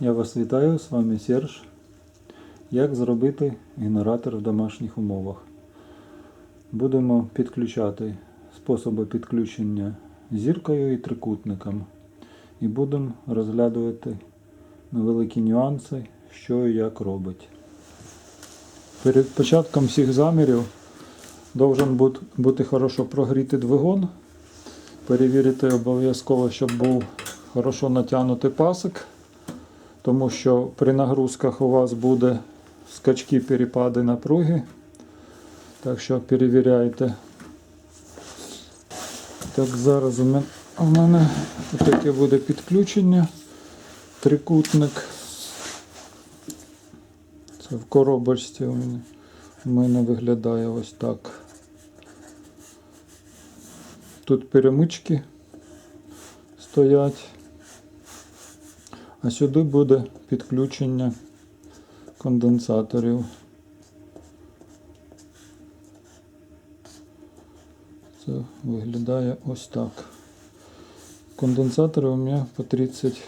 Я вас вітаю, з вами Серж. Як зробити генератор в домашніх умовах? Будемо підключати способи підключення зіркою і трикутником. І будемо розглядувати невеликі нюанси, що і як робить. Перед початком всіх замірів должен бути хорошо прогріти двигун. Перевірити обов'язково, щоб був хорошо натягнутий пасик тому що при нагрузках у вас буде скачки перепади напруги. Так що перевіряйте. Так, зараз у мен- у мене таке буде підключення. Трикутник. Це в коробочці у мене, у мене виглядає ось так. Тут перемички стоять. А сюди буде підключення конденсаторів. Це виглядає ось так. Конденсатори у мене по 30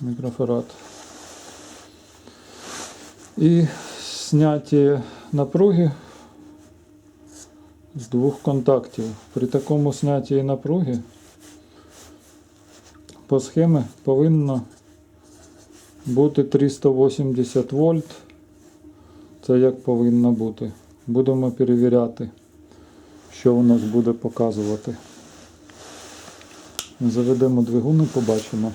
мікрофарад. І зняття напруги з двох контактів. При такому знятті напруги по схемі повинно бути 380 вольт. Це як повинно бути. Будемо перевіряти, що у нас буде показувати. Заведемо двигун і побачимо.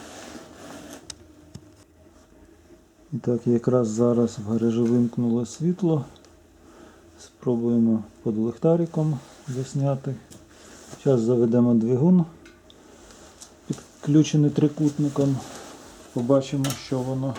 І так, якраз зараз в гаражі вимкнуло світло. Спробуємо під ліхтариком засняти. Зараз заведемо двигун підключений трикутником. Побачимо, що воно.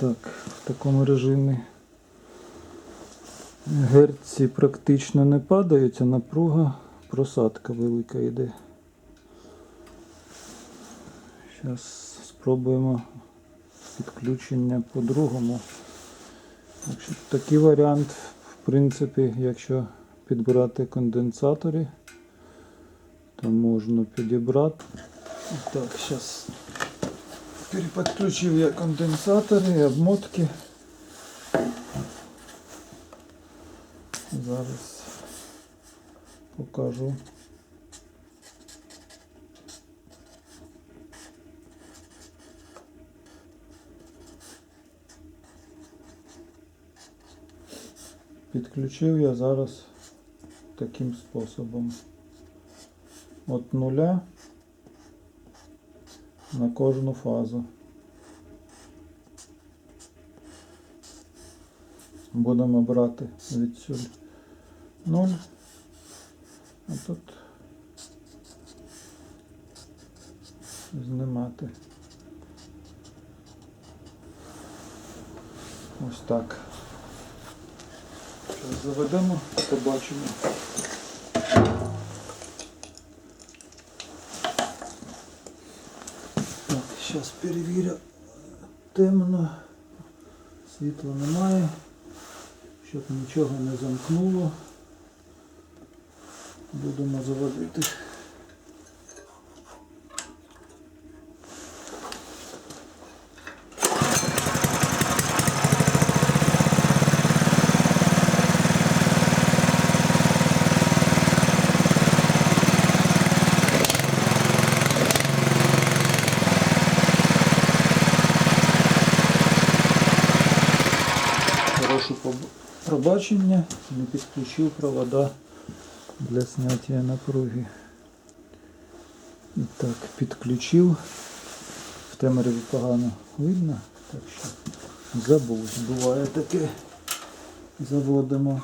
Так, в такому режимі герці практично не падають, а напруга просадка велика йде. Зараз спробуємо підключення по-другому. Такий варіант, в принципі, якщо підбирати конденсатори, то можна підібрати. Так, зараз Переподключив я конденсатори і обмотки. Зараз покажу. Підключив я зараз таким способом. От нуля на кожну фазу. Будемо брати відсюди 0, а тут знімати. Ось так. Зараз заведемо, побачимо. Так, зараз перевірю. Темно. Світла немає. Щоб нічого не замкнуло. Будемо заводити. Пробачення, не підключив провода для зняття напруги. І так, підключив. В темряві погано видно, так що забув. Буває таке. Заводимо.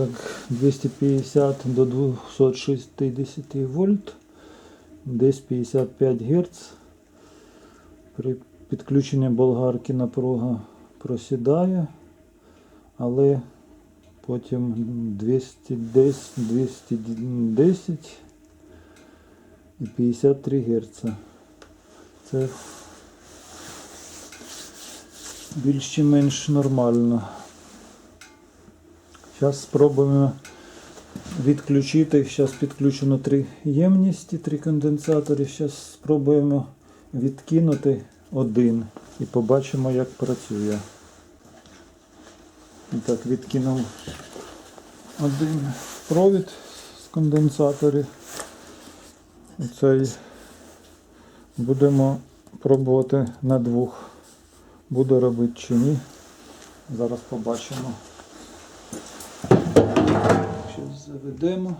Так, 250 до 260 вольт, десь 55 Гц. При підключенні болгарки напруга просідає, але потім 210, 210 і 53 Гц. Це більш чи менш нормально. Зараз спробуємо відключити. Зараз підключено три ємності, три конденсатори. Зараз спробуємо відкинути один і побачимо, як працює. І так, відкинув один провід з конденсаторів. Оцей будемо пробувати на двох. Буде робити чи ні. Зараз побачимо. Щось заведемо.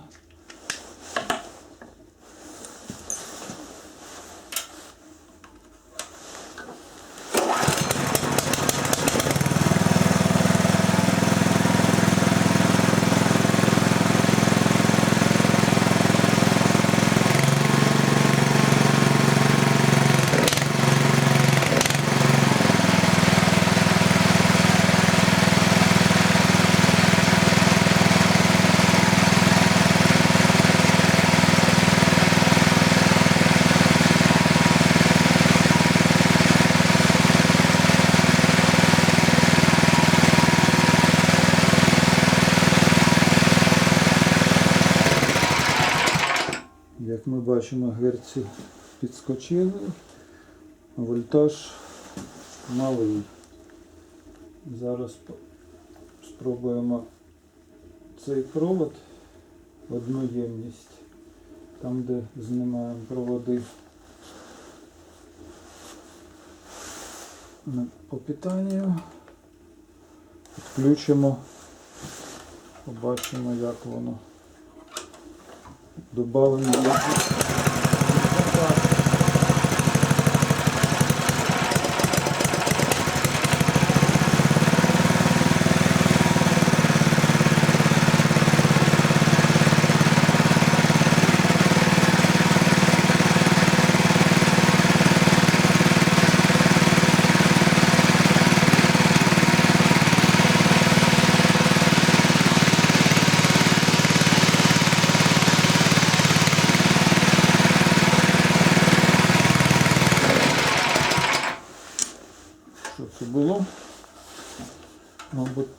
Як ми бачимо, герці підскочили, вольтаж малий. Зараз спробуємо цей провод одну ємність, там де знімаємо проводи на- по питанню. Підключимо, побачимо як воно. Добавимо.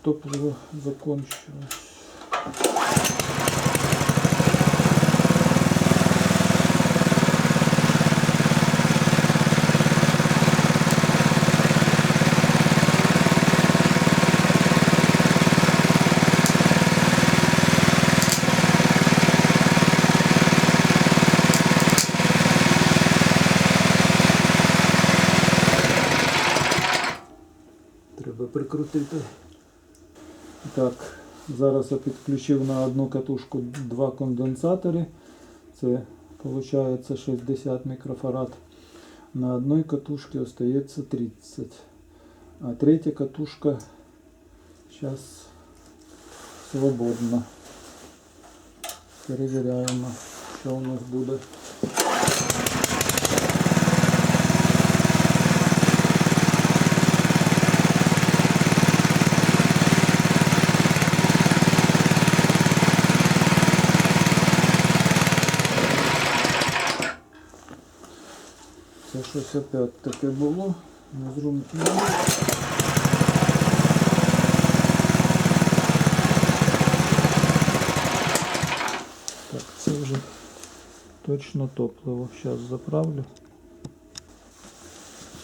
Топливо закончилось. Треба прикрутити. Так, зараз я підключив на одну катушку два конденсатори. Це виходить 60 мікрофарад. На одной катушке остается 30. А третья катушка сейчас свободна. Перевіряємо, що у нас буде. Це щось опять таке було. Незрозуміло. Так, це вже точно топливо. Зараз заправлю.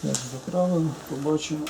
Зараз заправимо, побачимо.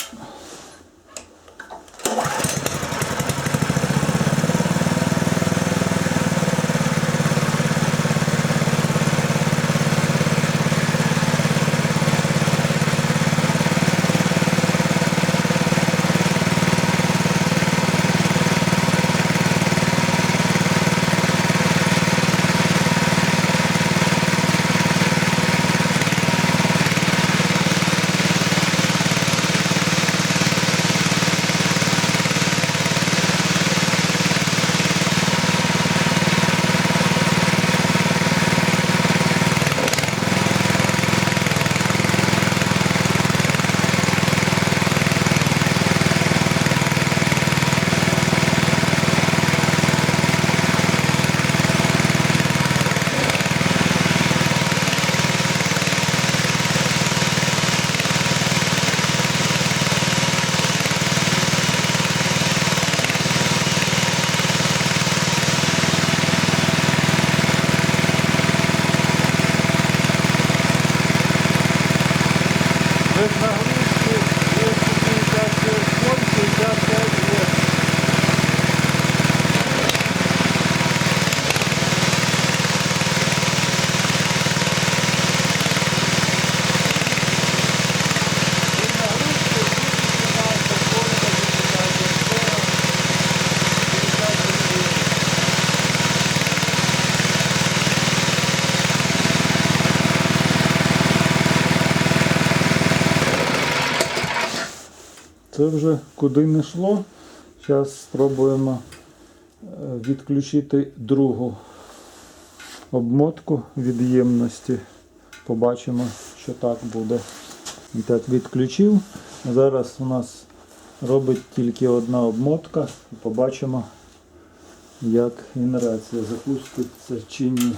Вже куди не йшло. Зараз спробуємо е, відключити другу обмотку від'ємності. Побачимо, що так буде. І так відключив. Зараз у нас робить тільки одна обмотка. Побачимо, як генерація запуститься чи ні.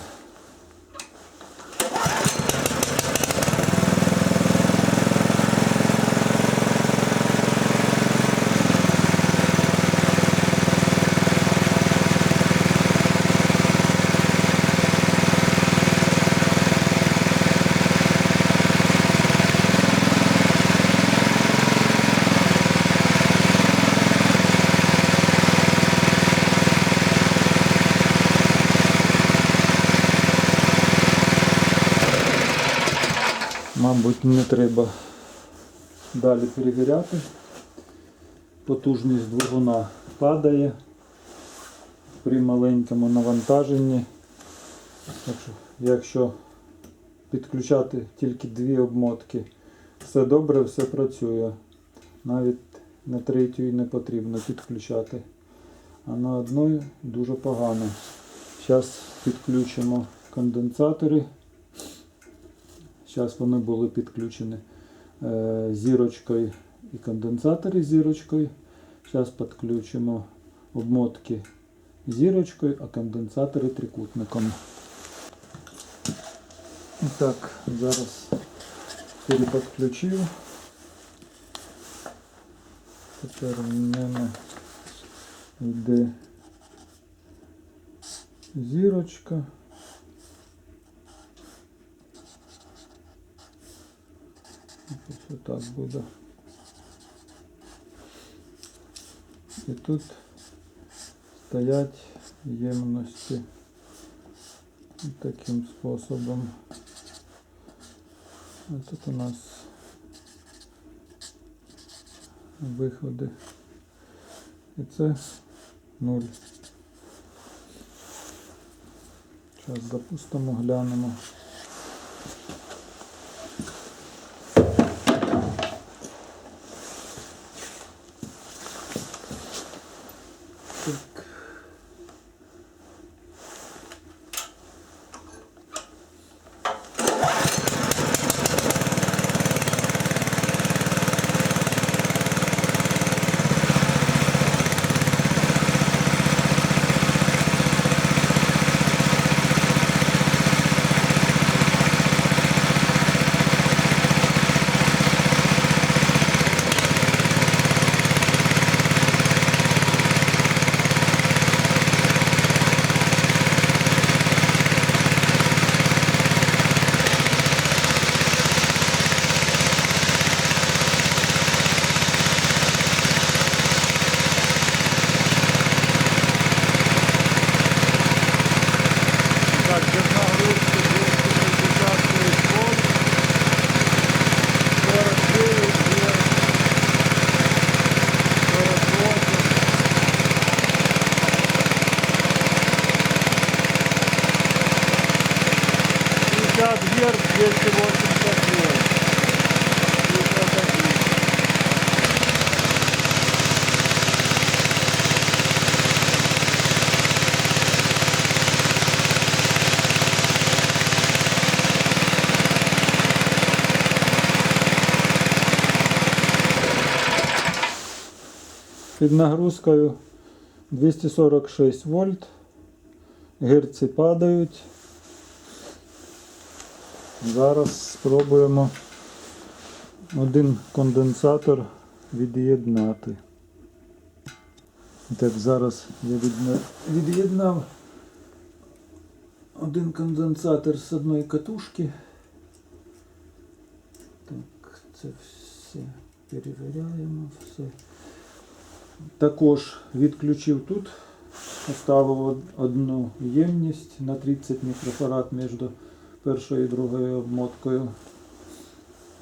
Не треба далі перевіряти. Потужність двигуна падає при маленькому навантаженні. Якщо підключати тільки дві обмотки, все добре, все працює. Навіть на третю і не потрібно підключати. А на одної дуже погано. Зараз підключимо конденсатори. Зараз вони були підключені е, зірочкою і конденсатори зірочкою. Зараз підключимо обмотки зірочкою, а конденсатори трикутником. І так, зараз переподключив. Тепер в мене йде зірочка. Ось отак буде. І тут стоять ємності таким способом. А тут у нас виходи. І це нуль. Зараз запустимо, глянемо. Пятьдесят герц, 280 вольт. 51. Під нагрузкою 246 вольт. Герці падають. Зараз спробуємо один конденсатор від'єднати. Так, зараз я від'єднав один конденсатор з одної катушки. Так, це все перевіряємо, все. Також відключив тут, поставив одну ємність на 30 мікрофарад між першою і другою обмоткою.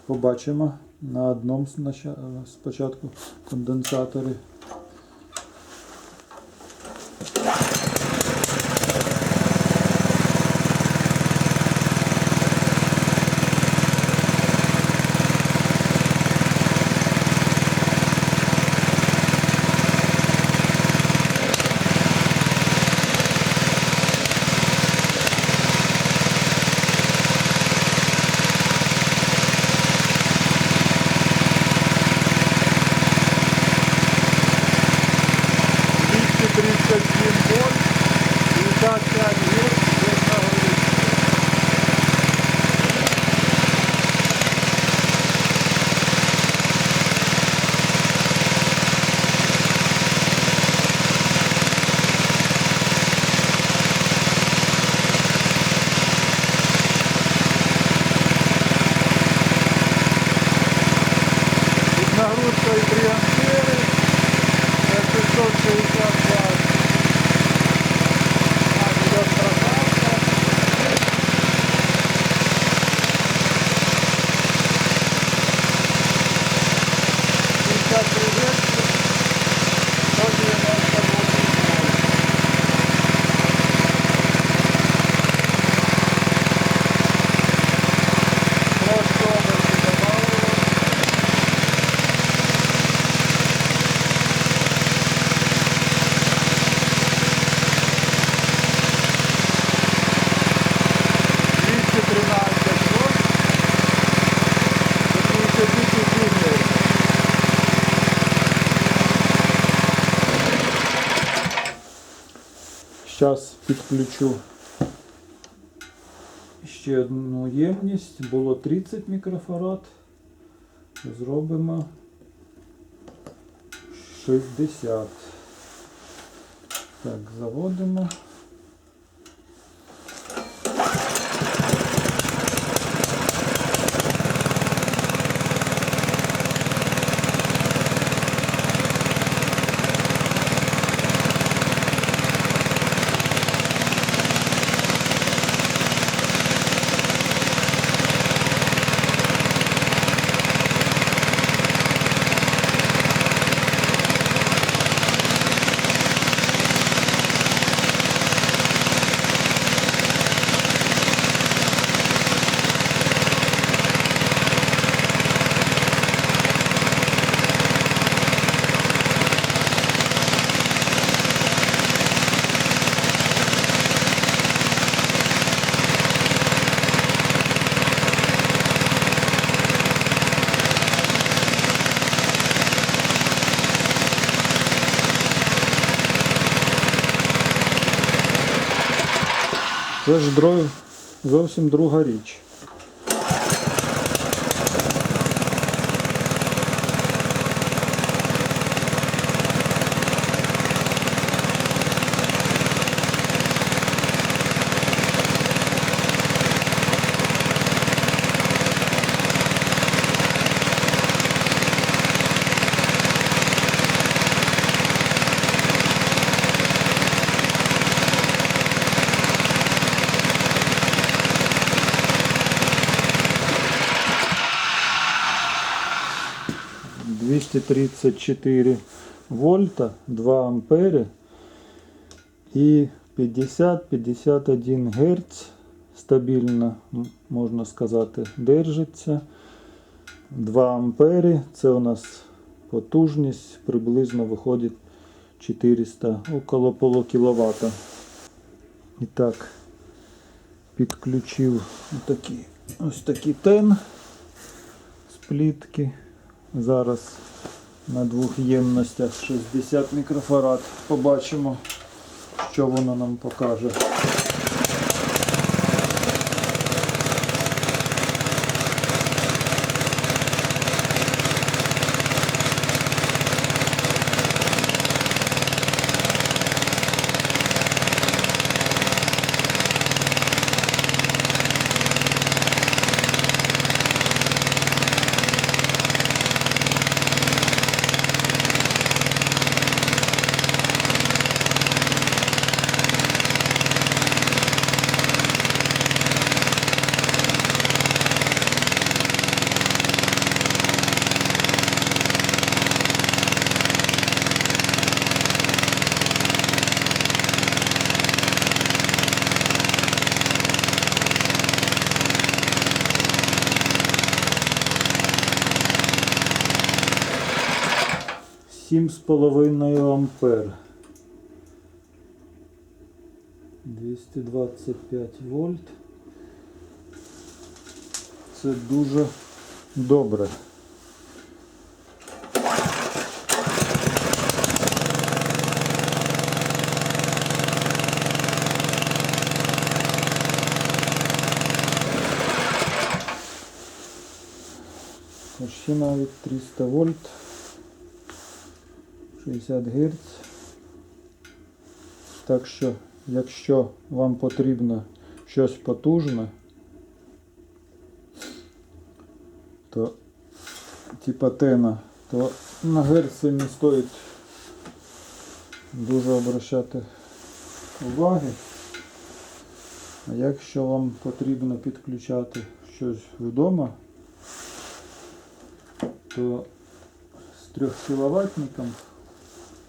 Побачимо на одному снача- спочатку конденсаторі. Двісті тридцять сім вольт, 55 герц без нагрузки. Під нагрузкою 3 ампери, це 660 Вт. А, йде прокатка. Пятьдесят три версии, 198 вольт. Трошки области добавилось. Двісті тринадцять вольт. До 55 гривень. Зараз підключу ще одну ємність. Було 30 мікрофарад. Зробимо 60. Так, заводимо. Це ж дро... зовсім друга річ. – 234 вольта, 2 ампери і 50-51 Гц стабільно, можна сказати, держиться. 2 ампери, це у нас потужність, приблизно виходить 400, около полу. І так, підключив отакі, ось такий тен з плітки. Зараз на двох ємностях 60 мікрофарад. Побачимо, що воно нам покаже. Сім з половиною ампер. 225 вольт. Це дуже добре. Почти навіть 300 вольт. 60 Гц. Так що, якщо вам потрібно щось потужне, то типа тена, то на герці не стоїть дуже обращати уваги. А якщо вам потрібно підключати щось вдома, то з 3 кіловатником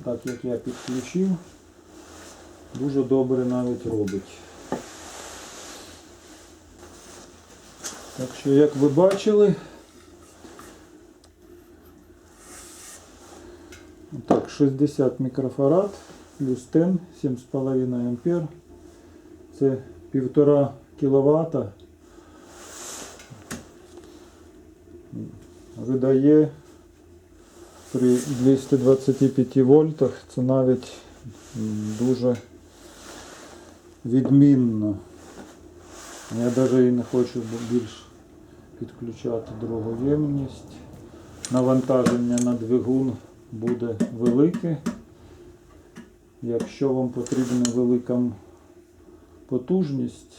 так як я підключив, дуже добре навіть робить. Так що, як ви бачили, так, 60 мікрофарад плюс тен 7,5 ампер. Це 1,5 кВт. Видає при 225 вольтах це навіть дуже відмінно. Я навіть і не хочу більш підключати другу ємність. Навантаження на двигун буде велике. Якщо вам потрібна велика потужність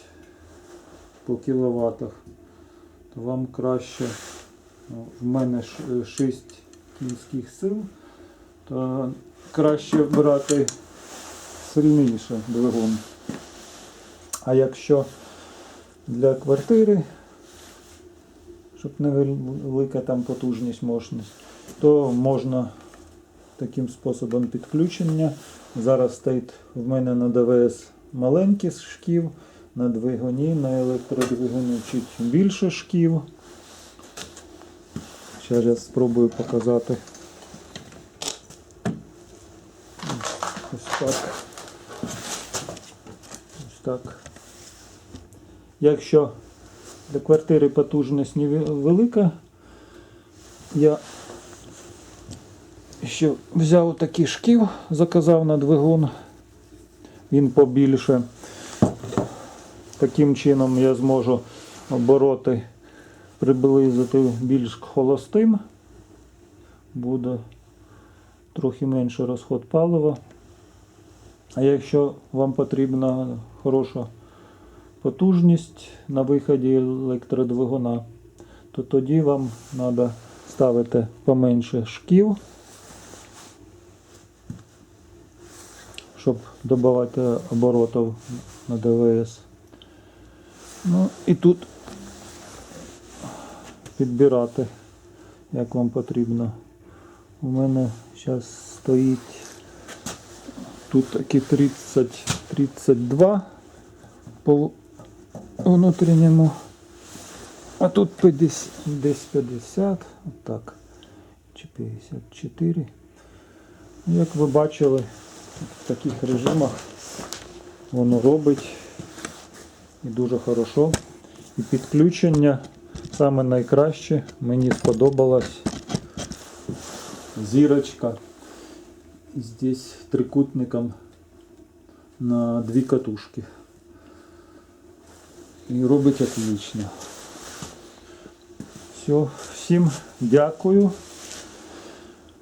по кіловатах, то вам краще, ну, в мене 6 кінських сил, то краще брати сильніше двигун. А якщо для квартири, щоб невелика там потужність, мощність, то можна таким способом підключення. Зараз стоїть в мене на ДВС маленький шків, на двигуні, на електродвигуні чуть більше шків. Зараз я спробую показати. Ось так. Ось так. Якщо для квартири потужність невелика, я ще взяв такий шків, заказав на двигун. Він побільше. Таким чином я зможу обороти приблизити більш холостим. Буде трохи менше розход палива. А якщо вам потрібна хороша потужність на виході електродвигуна, то тоді вам треба ставити поменше шків, щоб додавати оборотів на ДВС. Ну і тут підбирати, як вам потрібно. У мене зараз стоїть тут такі 30, 32 по внутрішньому. А тут 50, десь 50, отак. Чи 54. Як ви бачили, в таких режимах воно робить і дуже хорошо. І підключення саме найкраще. Мені сподобалась зірочка. Здесь трикутником на дві катушки. І робить отлично. Все, всім дякую.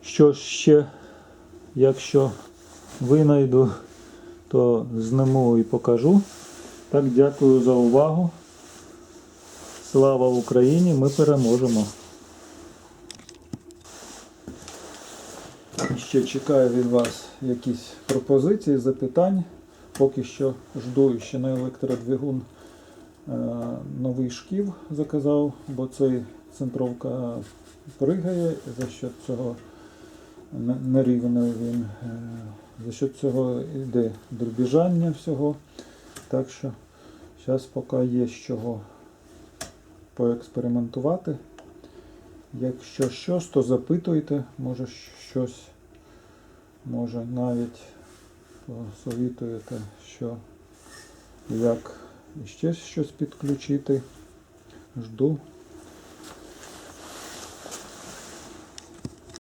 Що ще, якщо винайду, то зниму і покажу. Так, дякую за увагу. Слава Україні! Ми переможемо. Ще чекаю від вас якісь пропозиції, запитань. Поки що жду ще на електродвигун е, новий шків заказав, бо цей центровка пригає, за що цього не- нерівний він. е, За що цього йде дробіжання всього. Так що зараз поки є з чого поекспериментувати. Якщо щось, то запитуйте, може щось, може навіть посовітуєте, що як ще щось підключити. Жду